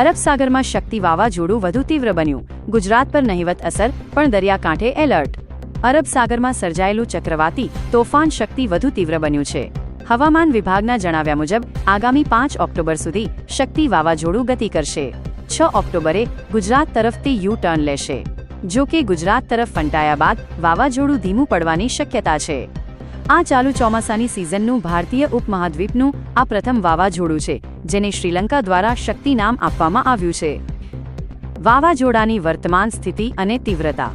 અરબ સાગરમાં શક્તિ વાવાઝોડું વધુ તીવ્ર બન્યું. ગુજરાત પર નહિવત અસર, પણ દરિયાકાંઠે એલર્ટ. અરબ સાગરમાં સર્જાયેલું ચક્રવાતી તોફાન શક્તિ વધુ તીવ્ર બન્યું છે. હવામાન વિભાગના જણાવ્યા મુજબ, આગામી પાંચ ઓક્ટોબર સુધી શક્તિ વાવાઝોડું ગતિ કરશે. છ ઓક્ટોબરે ગુજરાત તરફથી યુ ટર્ન લેશે. જો કે ગુજરાત તરફ ફંટાયા બાદ વાવાઝોડું ધીમું પડવાની શક્યતા છે. આ ચાલુ ચોમાસાની સિઝનનું ભારતીય ઉપમહાદ્વીપનું આ પ્રથમ વાવાઝોડું છે, જેને શ્રીલંકા દ્વારા શક્તિ નામ આપવામાં આવ્યું છે. વાવાઝોડાની વર્તમાન સ્થિતિ અને તીવ્રતા.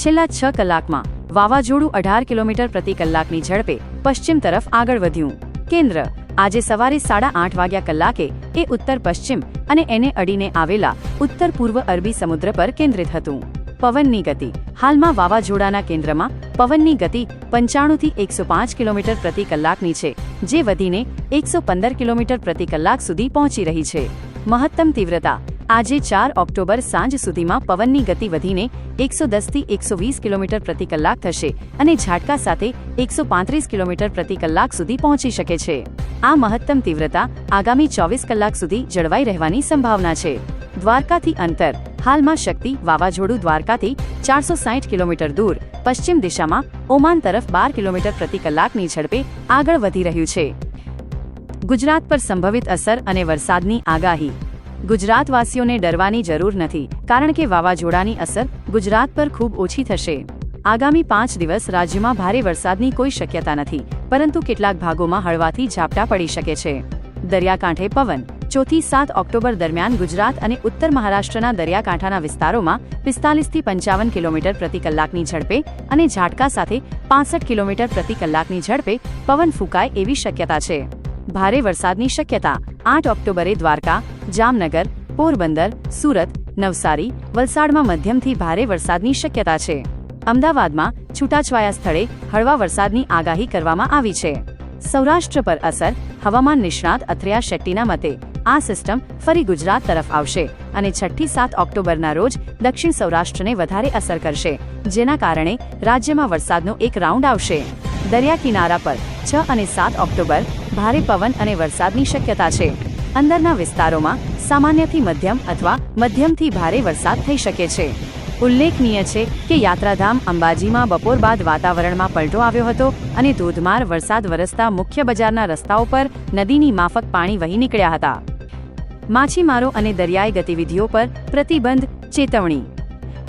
છેલ્લા છ કલાકમાં વાવાઝોડું અઢાર કિલોમીટર પ્રતિ કલાકની ઝડપે પશ્ચિમ તરફ આગળ વધ્યું. કેન્દ્ર આજે સવારે સાડા આઠ વાગ્યા કલાકે એ ઉત્તર પશ્ચિમ અને એને અડીને આવેલા ઉત્તર પૂર્વ અરબી સમુદ્ર પર કેન્દ્રિત હતું. પવનની ગતિ. હાલમાં વાવાઝોડાના કેન્દ્રમાં પવનની ગતિ પંચાણુંથી એકસો પાંચ કિલોમીટર પ્રતિ કલાકની છે, જે વધીને એકસો પંદર કિલોમીટર પ્રતિ કલાક સુધી પહોંચી રહી છે. મહત્તમ તીવ્રતા આજે ચાર ઓક્ટોબર સાંજ સુધીમાં પવનની ગતિ વધીને એકસો દસથી એકસો વીસ કિલોમીટર પ્રતિ કલાક થશે અને ઝાટકા સાથે એકસો પાંત્રીસ કિલોમીટર પ્રતિ કલાક સુધી પહોંચી શકે છે. આ મહત્તમ તીવ્રતા આગામી ચોવીસ કલાક સુધી જળવાઈ રહેવાની સંભાવના છે. દ્વારકાથી અંતર હાલમાં શક્તિ વાવાઝોડું દ્વારકાથી ચારસો સાઠ કિલોમીટર દૂર, પશ્ચિમ દિશામાં ઓમાન તરફ બાર કિલોમીટર પ્રતિ કલાકની ઝડપે આગળ વધી રહ્યું છે. ગુજરાત પર સંભવિત અસર અને વરસાદની આગાહી. ગુજરાતવાસીઓને ડરવાની જરૂર નથી, કારણ કે વાવાઝોડાની અસર ગુજરાત પર ખૂબ ઓછી થશે. આગામી પાંચ દિવસ રાજ્યમાં ભારે વરસાદની કોઈ શક્યતા નથી, પરંતુ કેટલાક ભાગોમાં હળવાથી ઝાપટા પડી શકે છે. દરિયાકાંઠે પવન ચોથી સાત ઓક્ટોબર દરમિયાન ગુજરાત અને ઉત્તર મહારાષ્ટ્રના દરિયાકાંઠાના વિસ્તારોમાં પિસ્તાલીસથી પંચાવન કિલોમીટર પ્રતિ કલાકની ઝડપે અને ઝાટકા સાથે પાસઠ કિલોમીટર પ્રતિ કલાકની ઝડપે પવન ફૂંકાય એવી શક્યતા છે. ભારે વરસાદની શક્યતા આઠ ઓક્ટોબરે દ્વારકા, જામનગર, પોરબંદર, સુરત, નવસારી, વલસાડમાં મધ્યમથી ભારે વરસાદની શક્યતા છે. અમદાવાદમાં છૂટાછવાયા સ્થળે હળવા વરસાદની આગાહી કરવામાં આવી છે. સૌરાષ્ટ્ર પર અસર, હવામાન નિષ્ણાત અથ્રિયા શેટ્ટીના મતે આ સિસ્ટમ ફરી ગુજરાત તરફ આવશે અને છઠ્ઠી સાત ઓક્ટોબરના રોજ દક્ષિણ સૌરાષ્ટ્રને વધારે અસર કરશે, જેના કારણે રાજ્યમાં વરસાદનો એક રાઉન્ડ આવશે. દરિયા કિનારા પર છ અને સાત ઓક્ટોબર ભારે પવન અને વરસાદની શક્યતા છે. અંદરના વિસ્તારોમાં સામાન્યથી મધ્યમ અથવા મધ્યમથી ભારે વરસાદ થઈ શકે છે. ઉલ્લેખનીય છે કે યાત્રાધામ અંબાજીમાં બપોર બાદ વાતાવરણમાં પલટો આવ્યો હતો અને ધોધમાર વરસાદ વરસતા મુખ્ય બજારના રસ્તાઓ પર નદીની માફક પાણી વહી નીકળ્યા હતા. માછીમારો અને દરિયાઈ ગતિવિધિઓ પર પ્રતિબંધ, ચેતવણી.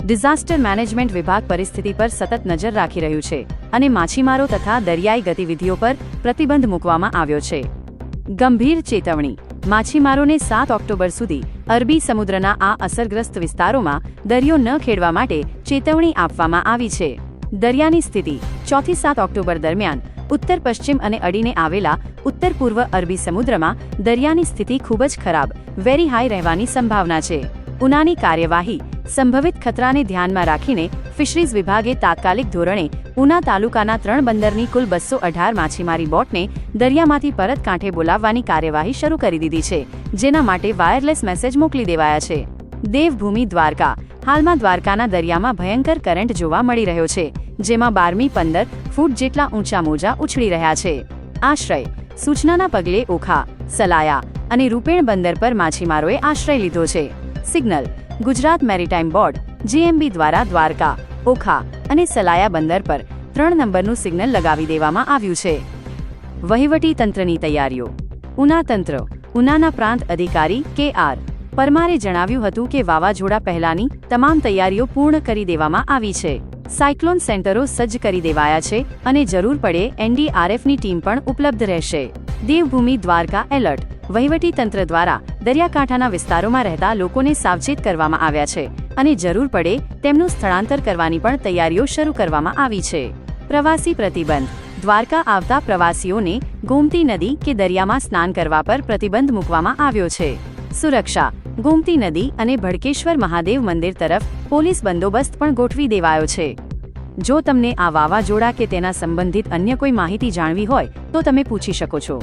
ડિઝાસ્ટર મેનેજમેન્ટ વિભાગ પરિસ્થિતિ પર સતત નજર રાખી રહ્યું છે અને માછીમારો તથા દરિયાઈ ગતિવિધિઓ પર પ્રતિબંધ મૂકવામાં આવ્યો છે. ગંભીર ચેતવણી. માછીમારોને સાત ઓક્ટોબર સુધી અરબી સમુદ્રના આ અસરગ્રસ્ત વિસ્તારોમાં દરિયો ન ખેડવા માટે ચેતવણી આપવામાં આવી છે. દરિયાની સ્થિતિ ચોથી સાત ઓક્ટોબર દરમિયાન ઉત્તર પશ્ચિમ અને અડીને આવેલા ઉત્તર પૂર્વ અરબી સમુદ્રમાં દરિયાની સ્થિતિ ખૂબ જ ખરાબ વેરી હાઈ રહેવાની સંભાવના છે. ઉનાની કાર્યવાહી સંભવિત ખતરાને ધ્યાનમાં રાખીને ફિશરીઝ વિભાગે તાત્કાલિક ધોરણે ઉના તાલુકાના ત્રણ બંદરની કુલ બસો અઢાર માછીમારી બોટને દરિયામાંથી પરત કાંઠે બોલાવવાની કાર્યવાહી શરૂ કરી દીધી છે, જેના માટે વાયરલેસ મેસેજ મોકલી દેવાયા છે. દેવભૂમિ દ્વારકા હાલમાં દ્વારકાના દરિયામાં ભયંકર કરંટ જોવા મળી રહ્યો છે, જેમાં બારમી પંદર ફૂટ જેટલા ઊંચા મોજા ઉછળી રહ્યા છે. આશ્રય, સૂચનાના પગલે ઓખા, સલાયા અને રૂપેણ બંદર પર માછીમારોએ આશ્રય લીધો છે. Signal, Gujarat maritime board, GMB દ્વારા દ્વારકા, ઓખા અને સલાયા બંદર પર ત્રણ નંબરનું સિગ્નલ લગાવી દેવામાં આવ્યું છે. વહીવટી તંત્રની તૈયારીઓ. ઉના તંત્ર, ઉનાના પ્રાંત અધિકારી કે આર. પરમારે જણાવ્યું હતું કે વાવાઝોડા પહેલાની તમામ તૈયારીઓ પૂર્ણ કરી દેવામાં આવી છે. સાયક્લોન સેન્ટરો સજ્જ કરી દેવાયા છે અને જરૂર પડે એનડીઆરએફની ટીમ પણ ઉપલબ્ધ રહેશે. દેવભૂમિ દ્વારકા એલર્ટ. વહીવટી તંત્ર દ્વારા દરિયાકાંઠાના વિસ્તારોમાં રહેતા લોકોને સાવચેત કરવામાં આવ્યા છે અને જરૂર પડે તેમનું સ્થળાંતર કરવાની પણ તૈયારીઓ શરૂ કરવામાં આવી છે. પ્રવાસી પ્રતિબંધ. દ્વારકા આવતા પ્રવાસીઓને ગોમતી નદી કે દરિયામાં સ્નાન કરવા પર પ્રતિબંધ મૂકવામાં આવ્યો છે. સુરક્ષા. ગોમતી નદી અને ભડકેશ્વર મહાદેવ મંદિર તરફ પોલીસ બંદોબસ્ત પણ ગોઠવી દેવાયો છે. જો તમને આ વાવાઝોડા કે તેના સંબંધિત અન્ય કોઈ માહિતી જાણવી હોય, તો તમે પૂછી શકો છો.